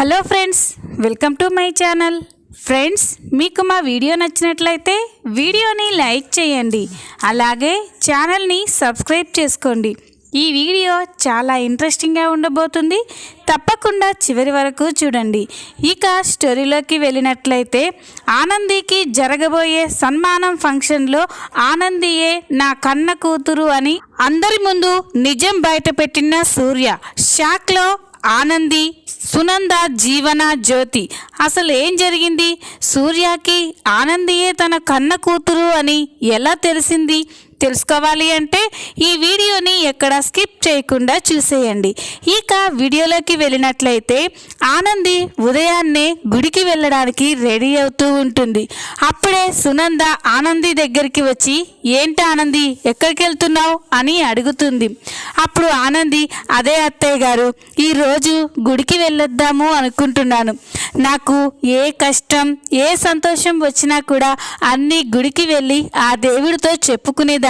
Hello friends welcome to my channel. Friends మీకు మా video నచ్చినట్లయితే వీడియోని లైక్ చేయండి. అలాగే ఛానల్ని సబ్స్క్రైబ్ చేసుకోండి. ఈ వీడియో చాలా ఇంట్రెస్టింగ్గా ఉండబోతుంది. తప్పకుండా చివరి వరకు చూడండి. ఇక స్టోరీలోకి వెళ్ళినట్లయితే ఆనందికి జరగబోయే సన్మానం ఫంక్షన్లో ఆనందియే నా కన్న కూతురు అని అందరి ముందు నిజం బయటపెట్టిన సూర్య. షాక్లో ఆనంది సునంద జీవన జ్యోతి. అసలు ఏం జరిగింది? సూర్యకి ఆనందియే తన కన్న కూతురు అని ఎలా తెలిసింది? తెలుసుకోవాలి అంటే ఈ వీడియోని ఎక్కడ స్కిప్ చేయకుండా చూసేయండి. ఇక వీడియోలోకి వెళ్ళినట్లయితే ఆనంది ఉదయాన్నే గుడికి వెళ్ళడానికి రెడీ అవుతూ ఉంటుంది. అప్పుడే సునంద ఆనంది దగ్గరికి వచ్చి ఏంటి ఆనంది ఎక్కడికి వెళ్తున్నావు? అని అడుగుతుంది. అప్పుడు ఆనంది అదే అత్తయ్య గారు ఈరోజు గుడికి వెళ్ళొద్దాము అనుకుంటున్నాను. నాకు ఏ కష్టం ఏ సంతోషం వచ్చినా కూడా అన్ని గుడికి వెళ్ళి ఆ దేవుడితో చెప్పుకునేదాన్ని.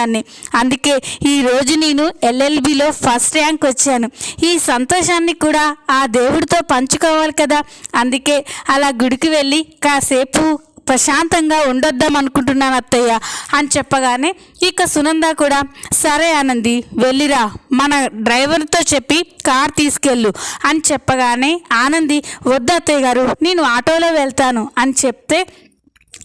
అందుకే ఈరోజు నేను ఎల్ఎల్బిలో ఫస్ట్ ర్యాంక్ వచ్చాను. ఈ సంతోషాన్ని కూడా ఆ దేవుడితో పంచుకోవాలి కదా. అందుకే అలా గుడికి వెళ్ళి కాసేపు ప్రశాంతంగా ఉండొద్దాం అనుకుంటున్నాను అత్తయ్య అని చెప్పగానే ఇక సునంద కూడా సరే ఆనంది వెళ్ళిరా. మన డ్రైవర్తో చెప్పి కార్ తీసుకెళ్ళు అని చెప్పగానే ఆనంది వద్దు అత్తయ్య గారు నేను ఆటోలో వెళ్తాను అని చెప్తే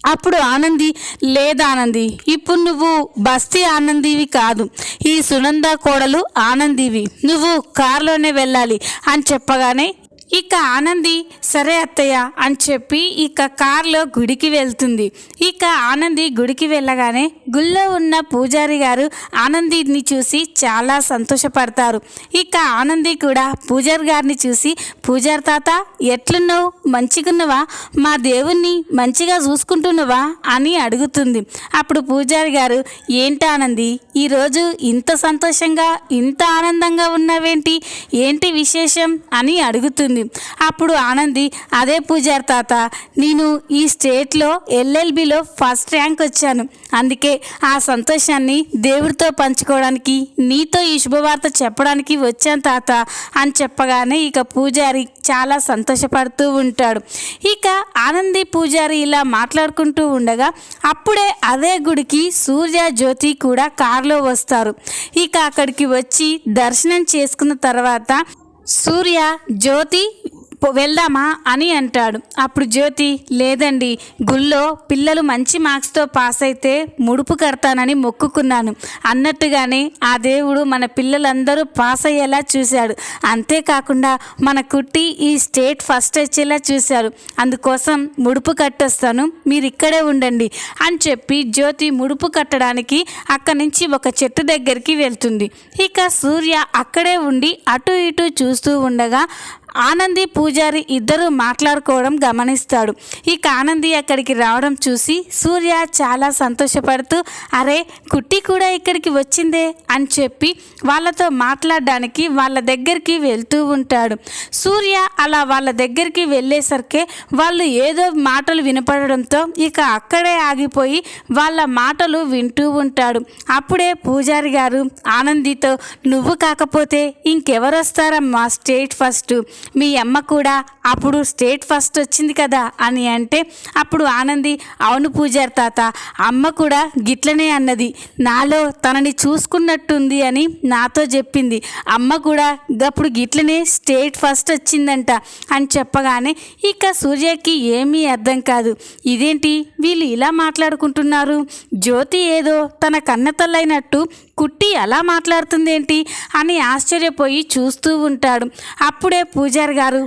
అప్పుడు ఆనంది లేదా ఆనంది ఇప్పుడు నువ్వు బస్తీ ఆనందివి కాదు. ఈ సునంద కోడలు ఆనందివి. నువ్వు కారులోనే వెళ్ళాలి అని చెప్పగానే ఇక ఆనంది సరే అత్తయ్య అని చెప్పి ఇక కారులో గుడికి వెళ్తుంది. ఇక ఆనంది గుడికి వెళ్ళగానే గుళ్ళో ఉన్న పూజారి గారు ఆనందిని చూసి చాలా సంతోషపడతారు. ఇక ఆనంది కూడా పూజారి గారిని చూసి పూజారి తాత ఎట్లున్నావు? మంచిగున్నవా? మా దేవుణ్ణి మంచిగా చూసుకుంటున్నావా? అని అడుగుతుంది. అప్పుడు పూజారి గారు ఏంటి ఆనంది ఈరోజు ఇంత సంతోషంగా ఇంత ఆనందంగా ఉన్నావేంటి? ఏంటి విశేషం? అని అడుగుతుంది. అప్పుడు ఆనంది అదే పూజారి తాత నేను ఈ స్టేట్లో ఎల్ఎల్బిలో ఫస్ట్ ర్యాంక్ వచ్చాను. అందుకే ఆ సంతోషాన్ని దేవుడితో పంచుకోవడానికి నీతో ఈ శుభవార్త చెప్పడానికి వచ్చాను తాత అని చెప్పగానే ఇక పూజారి చాలా సంతోషపడుతూ ఉంటాడు. ఇక ఆనంది పూజారి ఇలా మాట్లాడుకుంటూ ఉండగా అప్పుడే అదే గుడికి సూర్య జ్యోతి కూడా కారులో వస్తారు. ఇక అక్కడికి వచ్చి దర్శనం చేసుకున్న తర్వాత సూర్య జ్యోతి వెళ్దామా అని అంటాడు. అప్పుడు జ్యోతి లేదండి గుళ్ళో పిల్లలు మంచి మార్క్స్తో పాస్ అయితే ముడుపు కడతానని మొక్కుకున్నాను. అన్నట్టుగానే ఆ దేవుడు మన పిల్లలందరూ పాస్ అయ్యేలా చూశాడు. అంతేకాకుండా మన కుట్టి ఈ స్టేట్ ఫస్ట్ వచ్చేలా చూశాడు అందుకోసం ముడుపు కట్టొస్తాను మీరు ఇక్కడే ఉండండి అని చెప్పి జ్యోతి ముడుపు కట్టడానికి అక్కడి నుంచి ఒక చెట్టు దగ్గరికి వెళ్తుంది. ఇక సూర్య అక్కడే ఉండి అటు ఇటు చూస్తూ ఉండగా ఆనంది పూజారి ఇద్దరు మాట్లాడుకోవడం గమనిస్తాడు. ఇక ఆనంది అక్కడికి రావడం చూసి సూర్య చాలా సంతోషపడుతూ అరే కుట్టి కూడా ఇక్కడికి వచ్చిందే అని చెప్పి వాళ్ళతో మాట్లాడడానికి వాళ్ళ దగ్గరికి వెళ్తూ ఉంటాడు. సూర్య అలా వాళ్ళ దగ్గరికి వెళ్ళేసరికి వాళ్ళు ఏదో మాటలు వినపడడంతో ఇక అక్కడే ఆగిపోయి వాళ్ళ మాటలు వింటూ ఉంటాడు. అప్పుడే పూజారి గారు ఆనందితో నువ్వు కాకపోతే ఇంకెవరు వస్తారమ్మా స్టేట్ ఫస్ట్ మీ అమ్మ కూడా అప్పుడు స్టేట్ ఫస్ట్ వచ్చింది కదా అని అంటే అప్పుడు ఆనంది అవును పూజారి తాత అమ్మ కూడా గిట్లనే అన్నది. నాలో తనని చూసుకున్నట్టుంది అని నాతో చెప్పింది. అమ్మ కూడా అప్పుడు గిట్లనే స్టేట్ ఫస్ట్ వచ్చిందంట అని చెప్పగానే ఇక సూర్యకి ఏమీ అర్థం కాదు. ఇదేంటి? వీళ్ళు ఇలా మాట్లాడుకుంటున్నారు? జ్యోతి ఏదో తన కన్నతల్లైనట్టు కుట్టి ఎలా మాట్లాడుతుంది ఏంటి అని ఆశ్చర్యపోయి చూస్తూ ఉంటాడు. అప్పుడే పూజారి గారు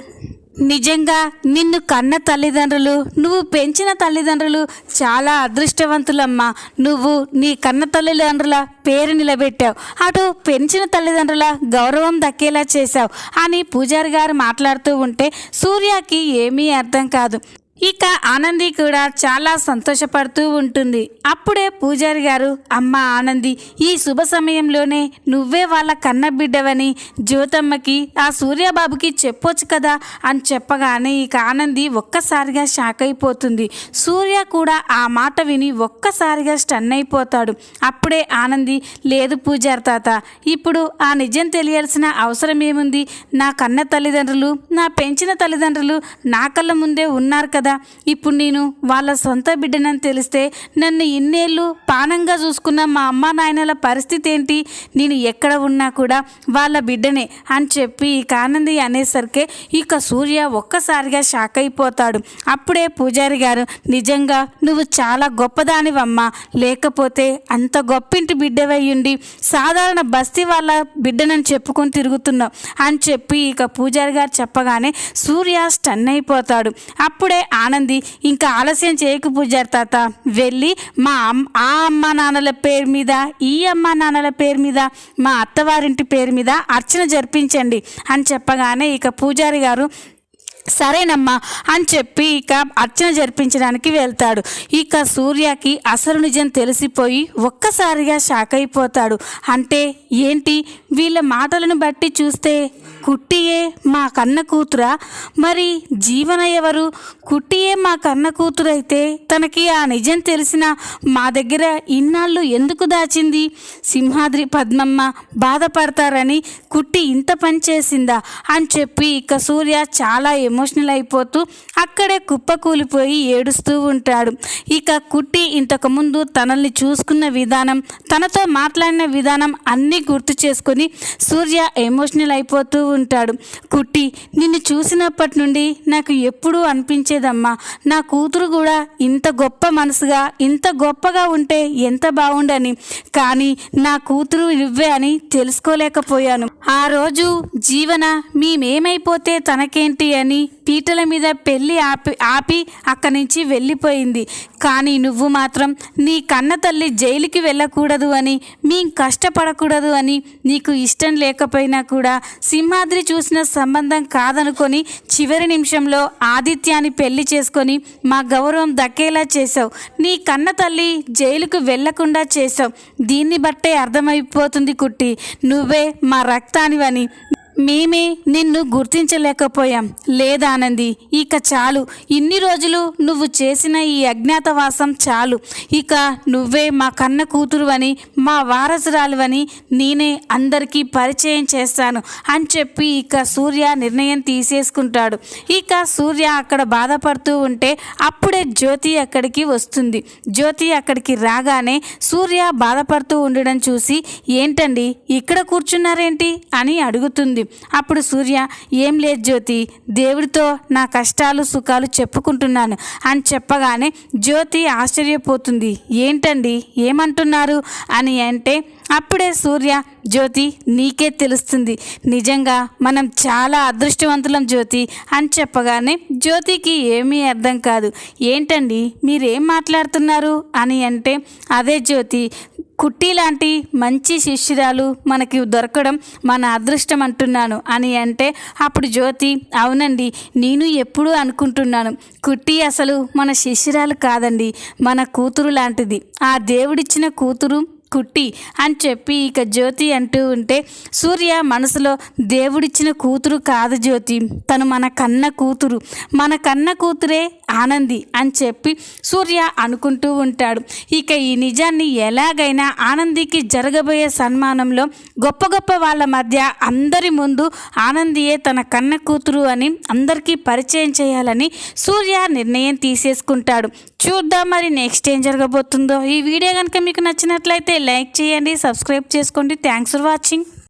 నిజంగా నిన్ను కన్న తల్లిదండ్రులు నువ్వు పెంచిన తల్లిదండ్రులు చాలా అదృష్టవంతులమ్మా. నువ్వు నీ కన్న తల్లిదండ్రుల పేరు నిలబెట్టావు. అటు పెంచిన తల్లిదండ్రుల గౌరవం దక్కేలా చేశావు అని పూజారి గారు మాట్లాడుతూ ఉంటే సూర్యకి ఏమీ అర్థం కాదు. ఇక ఆనంది కూడా చాలా సంతోషపడుతూ ఉంటుంది. అప్పుడే పూజారి గారు అమ్మ ఆనంది ఈ శుభ సమయంలోనే నువ్వే వాళ్ళ కన్న బిడ్డవని జ్యోతమ్మకి ఆ సూర్యబాబుకి చెప్పొచ్చు కదా? అని చెప్పగానే ఇక ఆనంది ఒక్కసారిగా షాక్ అయిపోతుంది. సూర్య కూడా ఆ మాట విని ఒక్కసారిగా స్టన్ అయిపోతాడు. అప్పుడే ఆనంది లేదు పూజారి తాత ఇప్పుడు ఆ నిజం తెలియాల్సిన అవసరం ఏముంది? నా కన్న తల్లిదండ్రులు నా పెంచిన తల్లిదండ్రులు నా కళ్ళ ముందే ఉన్నారు కదా ఇప్పుడు నేను వాళ్ళ సొంత బిడ్డనని తెలిస్తే నన్ను ఇన్నేళ్ళు పానంగా చూసుకున్న మా అమ్మ నాయనల పరిస్థితి ఏంటి? నేను ఎక్కడ ఉన్నా కూడా వాళ్ళ బిడ్డనే అని చెప్పి ఇక ఆనంది అనేసరికి ఇక సూర్య ఒక్కసారిగా షాక్ అయిపోతాడు. అప్పుడే పూజారి గారు నిజంగా నువ్వు చాలా గొప్పదానివమ్మా. లేకపోతే అంత గొప్పింటి బిడ్డవయ్యుండి సాధారణ బస్తీ వాళ్ళ బిడ్డనని చెప్పుకొని తిరుగుతున్నావు. అని చెప్పి ఇక పూజారి గారు చెప్పగానే సూర్య స్టన్ అయిపోతాడు. అప్పుడే ఆనంది ఇంకా ఆలస్యం చేయకు పూజారి తాత. వెళ్ళి మా అమ్ ఆ అమ్మ నాన్నల పేరు మీద ఈ అమ్మ నాన్నల పేరు మీద మా అత్తవారింటి పేరు మీద అర్చన జరిపించండి అని చెప్పగానే ఇక పూజారి గారు సరేనమ్మా అని చెప్పి ఇక అర్చన జరిపించడానికి వెళ్తాడు. ఇక సూర్యకి అసలు నిజం తెలిసిపోయి ఒక్కసారిగా షాక్ అయిపోతాడు. అంటే ఏంటి? వీళ్ళ మాటలను బట్టి చూస్తే కుట్టియే మా కన్న కూతురా? మరి జీవన ఎవరు? కుట్టియే మా కన్న కూతురు అయితే తనకి ఆ నిజం తెలిసిన మా దగ్గర ఇన్నాళ్ళు ఎందుకు దాచింది? సింహాద్రి పద్మమ్మ బాధపడతారని కుట్టి ఇంత పని చేసిందా? అని చెప్పి ఇక సూర్య చాలా ఎమోషనల్ అయిపోతూ అక్కడే కుప్పకూలిపోయి ఏడుస్తూ ఉంటాడు. ఇక కుట్టి ఇంతకు ముందు తనల్ని చూసుకున్న విధానం తనతో మాట్లాడిన విధానం అన్నీ గుర్తు చేసుకొని సూర్య ఎమోషనల్ అయిపోతూ ఉంటాడు. కుట్టి నిన్ను చూసినప్పటి నుండి నాకు ఎప్పుడూ అనిపించేదమ్మా. నా కూతురు కూడా ఇంత గొప్ప మనసుగా ఇంత గొప్పగా ఉంటే ఎంత బాగుండని కానీ నా కూతురు ఇవ్వే అని తెలుసుకోలేకపోయాను. ఆ రోజు జీవన మేమేమైపోతే తనకేంటి అని పీటల మీద పెళ్ళి ఆపి ఆపి అక్కడి నుంచి వెళ్ళిపోయింది. కానీ నువ్వు మాత్రం నీ కన్న తల్లి జైలుకి వెళ్ళకూడదు అని మీ కష్టపడకూడదు అని నీకు ఇష్టం లేకపోయినా కూడా సింహాద్రి చూసిన సంబంధం కాదనుకొని చివరి నిమిషంలో ఆదిత్యాన్ని పెళ్ళి చేసుకొని మా గౌరవం దక్కేలా చేసావు నీ కన్న తల్లి జైలుకు వెళ్ళకుండా చేసావు దీన్ని బట్టే అర్థమైపోతుంది కుట్టి. నువ్వే మా రక్తానివని. మేమే నిన్ను గుర్తించలేకపోయాం. లేదానంది ఇక చాలు. ఇన్ని రోజులు నువ్వు చేసిన ఈ అజ్ఞాతవాసం చాలు. ఇక నువ్వే మా కన్న కూతురు అని మా వారసురాలు అని నేనే అందరికీ పరిచయం చేస్తాను అని చెప్పి ఇక సూర్య నిర్ణయం తీసేసుకుంటాడు. ఇక సూర్య అక్కడ బాధపడుతూ ఉంటే అప్పుడే జ్యోతి అక్కడికి వస్తుంది. జ్యోతి అక్కడికి రాగానే సూర్య బాధపడుతూ ఉండడం చూసి ఏంటండి? ఇక్కడ కూర్చున్నారేంటి? అని అడుగుతుంది. అప్పుడు సూర్య ఏం లేదు జ్యోతి దేవుడితో నా కష్టాలు సుఖాలు చెప్పుకుంటున్నాను. అని చెప్పగానే జ్యోతి ఆశ్చర్యపోతుంది. ఏంటండి? ఏమంటున్నారు? అని అంటే అప్పుడే సూర్య జ్యోతి నీకే తెలుస్తుంది. నిజంగా మనం చాలా అదృష్టవంతులం జ్యోతి. అని చెప్పగానే జ్యోతికి ఏమీ అర్థం కాదు. ఏంటండి? మీరేం మాట్లాడుతున్నారు? అని అంటే అదే జ్యోతి కుట్టి లాంటి మంచి శిష్యురాలు మనకి దొరకడం మన అదృష్టం అంటున్నాను. అని అంటే అప్పుడు జ్యోతి అవునండి నేను ఎప్పుడూ అనుకుంటున్నాను. కుట్టి అసలు మన శిష్యురాలు కాదండి మన కూతురు లాంటిది. ఆ దేవుడిచ్చిన కూతురు కుట్టి అని చెప్పి ఇక జ్యోతి అంటూ ఉంటే సూర్య మనసులో దేవుడిచ్చిన కూతురు కాదు జ్యోతి. తను మన కన్న కూతురు. మన కన్న కూతురే ఆనంది అని చెప్పి సూర్య అనుకుంటూ ఉంటాడు. ఇక ఈ నిజాన్ని ఎలాగైనా ఆనందికి జరగబోయే సన్మానంలో గొప్ప గొప్ప వాళ్ళ మధ్య అందరి ముందు ఆనందియే తన కన్న కూతురు అని అందరికీ పరిచయం చేయాలని సూర్య నిర్ణయం తీసేసుకుంటాడు. చూద్దాం మరి నెక్స్ట్ ఏం జరగబోతుందో. ఈ వీడియో కనుక మీకు నచ్చినట్లయితే లైక్ చేయండి సబ్స్క్రైబ్ చేసుకోండి. Thanks for watching